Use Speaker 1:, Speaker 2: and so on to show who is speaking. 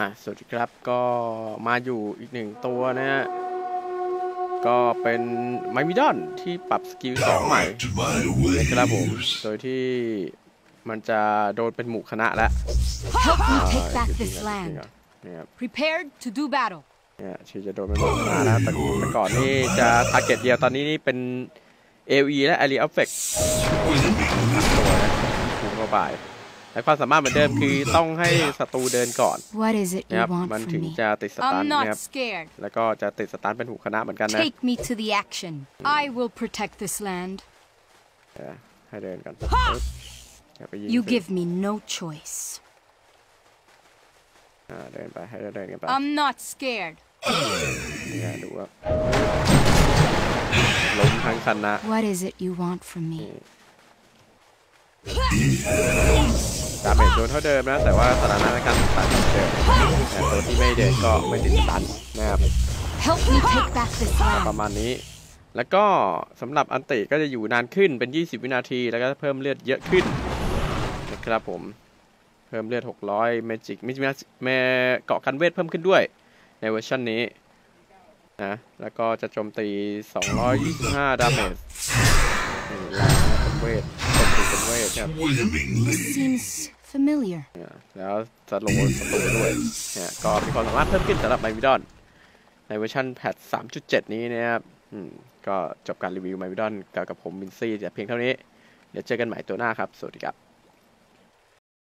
Speaker 1: อะสวัสดีครับก็มาอยู่อีกหนึ่งตัวนะฮะ ก็เป็นไมมิดอนที่ปรับสกิลสองใหม่
Speaker 2: to my ways.
Speaker 1: นะครับผม โดยที่มันจะโดนเป็นหมู่คณะแล้ว
Speaker 3: Help me
Speaker 1: อ่า
Speaker 3: take back
Speaker 1: จริ
Speaker 3: this
Speaker 1: งๆอะ
Speaker 3: land.
Speaker 1: จริงๆอะเนี่ยครับ
Speaker 3: Prepared to do battle.
Speaker 1: เนี่ยชื่อจะโดนเป็นหมู่คณะแล้วแต่แต่ก่อนนี่จะทาร์เก็ตเดียวตอนนี้นี่เป็น AOE และ Area Effect ตัวนะคูณเข้าไป และความสามารถเหมือนเดิมคือต้องให้ศัตรูเดินก่อน
Speaker 3: What is it
Speaker 1: นะ
Speaker 3: you
Speaker 1: ครับ
Speaker 3: want
Speaker 1: มัน
Speaker 3: from
Speaker 1: ถึง
Speaker 3: me?
Speaker 1: จะติดสตัน
Speaker 4: I'm
Speaker 1: นะครับ
Speaker 4: not scared.
Speaker 1: แล้วก็จะติดสตันเป็นหูคณะเหมือนกันนะ
Speaker 3: Take me to the action. I will protect this land.
Speaker 1: เออให้เดินกันอย่าไปยิง
Speaker 3: You
Speaker 1: สิ
Speaker 3: give me no choice.
Speaker 1: อ่าเดินไปให้เดินกันไป
Speaker 4: I'm not scared.
Speaker 1: เนี่ยดูว่าล้มทั้งคณะ
Speaker 3: What is it you want from me?
Speaker 1: ดาเมจโดนเท่าเดิมนะ แต่ว่าสถานะในการติดสตันเหมือนเดิมแต่ตัวที่ไม่เดินก็ไม่ติดสตันนะครับ
Speaker 3: Help me take back this
Speaker 1: ป
Speaker 3: land.
Speaker 1: ระมาณนี้ แล้วก็สำหรับอันติก็จะอยู่นานขึ้นเป็น 20 วินาที แล้วก็เพิ่มเลือดเยอะขึ้นนะครับผม เพิ่มเลือด 600 เมจิกมิจิเมเกาะกันเวทเพิ่มขึ้นด้วย ในเวอร์ชันนี้นะแล้วก็จะโจมตี 225 ดาเมจนี่แรงนะเป็นเวทโจมตีเป็นเวทครับ
Speaker 2: Swimmingly.
Speaker 3: Seems familiar.
Speaker 1: แล้วสโลว์สโลว์ด้วยเนี่ยก็มีความสามารถเพิ่มขึ้นสำหรับไมวิดอนในเวอร์ชันแพท3.7 นี้นะครับอืมก็จบการรีวิวไมวิดอนกับกับผมมินซี่แต่เพียงเท่านี้ เดี๋ยวเจอกันใหม่ตัวหน้าครับ สวัสดีครับ